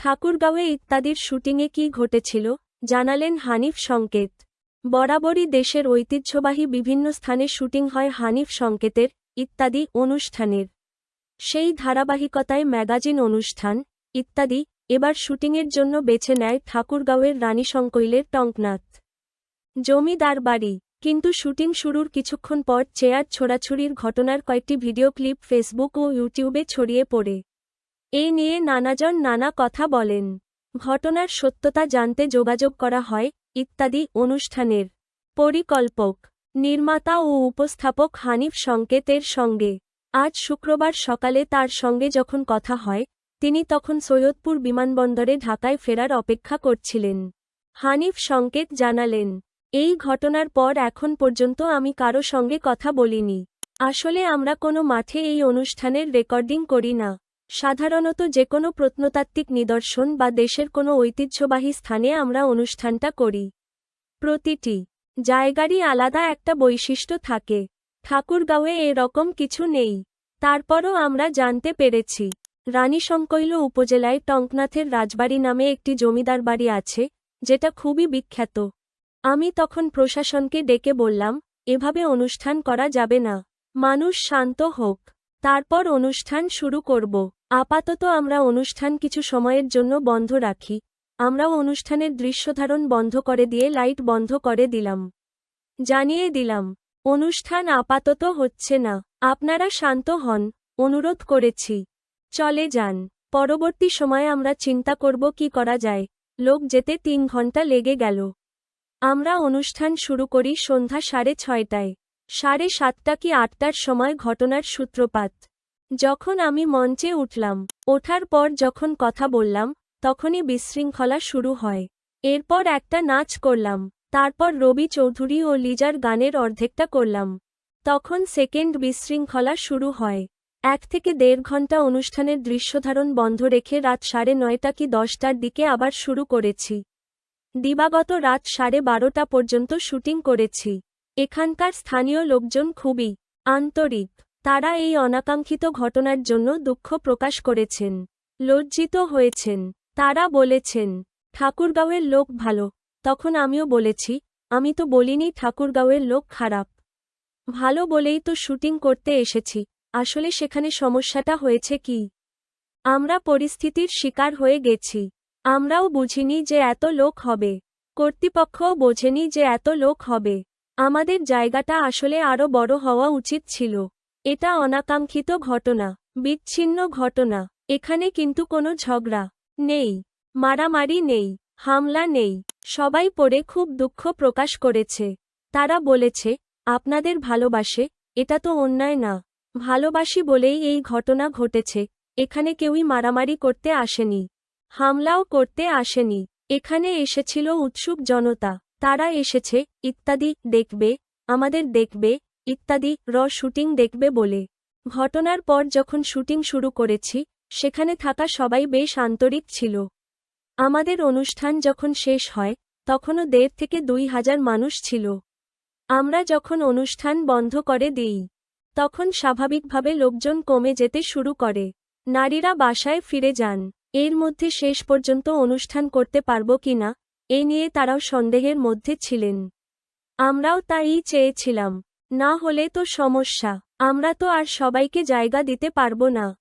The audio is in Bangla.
ঠাকুরগাঁওয়ে ইত্যাদির শুটিংয়ে কি ঘটেছিল, জানালেন হানিফ সংকেত। বরাবরই দেশের ঐতিহ্যবাহী বিভিন্ন স্থানে শুটিং হয় হানিফ সংকেতের, ইত্যাদি অনুষ্ঠানের। সেই ধারাবাহিকতায় ম্যাগাজিন অনুষ্ঠান, ইত্যাদি, এবার শুটিংয়ের জন্য বেছে নেয় ঠাকুরগাঁওয়ের রানীশঙ্কৈলের টঙ্কনাথ। জমিদার বাড়ি, কিন্তু শুটিং শুরুর কিছুক্ষণ পর চেয়ার ছোড়াছুরির ঘটনার কয়েকটি ভিডিও ক্লিপ ফেসবুক ও ইউটিউবে ছড়িয়ে পড়ে। এই নিয়ে নানাজন নানা কথা বলেন। ঘটনার সত্যতা জানতে যোগাযোগ করা হয়, ইত্যাদি অনুষ্ঠানের। পরিকল্পক, নির্মাতা ও উপস্থাপক হানিফ সংকেতের সঙ্গে। আজ শুক্রবার সকালে তার সঙ্গে যখন কথা হয়, তিনি তখন সৈয়দপুর বিমানবন্দরে ঢাকায় ফেরার অপেক্ষা করছিলেন। হানিফ সংকেত জানালেন, এই ঘটনার পর এখন পর্যন্ত আমি কারও সঙ্গে কথা বলিনি। আসলে আমরা কোনো মাঠে এই অনুষ্ঠানের রেকর্ডিং করি না। সাধারণত যে কোনো প্রত্নতাত্ত্বিক নিদর্শন বা দেশের কোনো ঐতিহ্যবাহী স্থানে আমরা অনুষ্ঠানটা করি। প্রতিটি জায়গারই আলাদা একটা বৈশিষ্ট্য থাকে। ঠাকুরগাঁওয়ে এরকম কিছু নেই। তারপরও আমরা জানতে পেরেছি। রানীশঙ্কৈল উপজেলায় টঙ্কনাথের রাজবাড়ি নামে একটি জমিদার বাড়ি আছে, যেটা খুবই বিখ্যাত। আমি তখন প্রশাসনকে ডেকে বললাম, এভাবে অনুষ্ঠান করা যাবে না। মানুষ শান্ত হোক। তারপর অনুষ্ঠান শুরু করব। আপাতত আমরা অনুষ্ঠান কিছু সময়ের জন্য বন্ধ রাখি। আমরাও অনুষ্ঠানের দৃশ্যধারণ বন্ধ করে দিয়ে লাইট বন্ধ করে দিলাম। জানিয়ে দিলাম, অনুষ্ঠান আপাতত হচ্ছে না। আপনারা শান্ত হন, অনুরোধ করেছি। চলে যান। পরবর্তী সময়ে আমরা চিন্তা করব কি করা যায়। লোক যেতে তিন ঘণ্টা লেগে গেল। আমরা অনুষ্ঠান শুরু করি সন্ধ্যা সাড়ে ছয়টায়। সাড়ে সাতটা কি আটটার সময় ঘটনার সূত্রপাত। যখন আমি মঞ্চে উঠলাম, ওঠার পর যখন কথা বললাম, তখনই বিশৃঙ্খলা শুরু হয়। এরপর একটা নাচ করলাম, তারপর রবি চৌধুরী ও লিজার গানের অর্ধেকটা করলাম। তখন সেকেন্ড বিশৃঙ্খলা শুরু হয়। এক থেকে দেড় ঘণ্টা অনুষ্ঠানের দৃশ্যধারণ বন্ধ রেখে রাত সাড়ে নয়টা কি দশটার দিকে আবার শুরু করেছি। দিবাগত রাত সাড়ে বারোটা পর্যন্ত শুটিং করেছি। এখানকার স্থানীয় লোকজন খুবই আন্তরিক। তারা এই অনাকাঙ্ক্ষিত ঘটনার জন্য দুঃখ প্রকাশ করেছেন, লজ্জিত হয়েছেন। তারা বলেছেন, ঠাকুরগাঁওয়ের লোক ভালো। তখন আমিও বলেছি, আমি তো বলিনি ঠাকুরগাঁওয়ের লোক খারাপ। ভালো বলেই তো শুটিং করতে এসেছি। আসলে সেখানে সমস্যাটা হয়েছে কি? আমরা পরিস্থিতির শিকার হয়ে গেছি। আমরাও বুঝিনি যে এত লোক হবে। কর্তৃপক্ষও বোঝেনি যে এত লোক হবে। আমাদের জায়গাটা আসলে আরও বড় হওয়া উচিত ছিল। এটা অনাকাঙ্ক্ষিত ঘটনা, বিচ্ছিন্ন ঘটনা, এখানে কিন্তু কোনো ঝগড়া নেই, মারামারি নেই, হামলা নেই, সবাই পড়ে খুব দুঃখ প্রকাশ করেছে। তারা বলেছে, আপনাদের ভালোবাসে, এটা তো অন্যায় না। ভালোবাসি বলেই এই ঘটনা ঘটেছে, এখানে কেউই মারামারি করতে আসেনি, হামলাও করতে আসেনি, এখানে এসেছিল উৎসুক জনতা। তারা এসেছে, ইত্যাদি দেখবে, আমাদের দেখবে, ইত্যাদি র শুটিং দেখবে বলে। ঘটনার পর যখন শুটিং শুরু করেছি, সেখানে থাকা সবাই বেশ আন্তরিক ছিল। আমাদের অনুষ্ঠান যখন শেষ হয়, তখনও দেড় থেকে দুই হাজার মানুষ ছিল। আমরা যখন অনুষ্ঠান বন্ধ করে দিই, তখন স্বাভাবিকভাবে লোকজন কমে যেতে শুরু করে। নারীরা বাসায় ফিরে যান। এর মধ্যে শেষ পর্যন্ত অনুষ্ঠান করতে পারব কিনা এ নিয়ে তারাও সন্দেহের মধ্যে ছিলেন। আমরাও তাই চেয়েছিলাম। না হলে তো সমস্যা। আমরা তো আর সবাইকে জায়গা দিতে পারব না।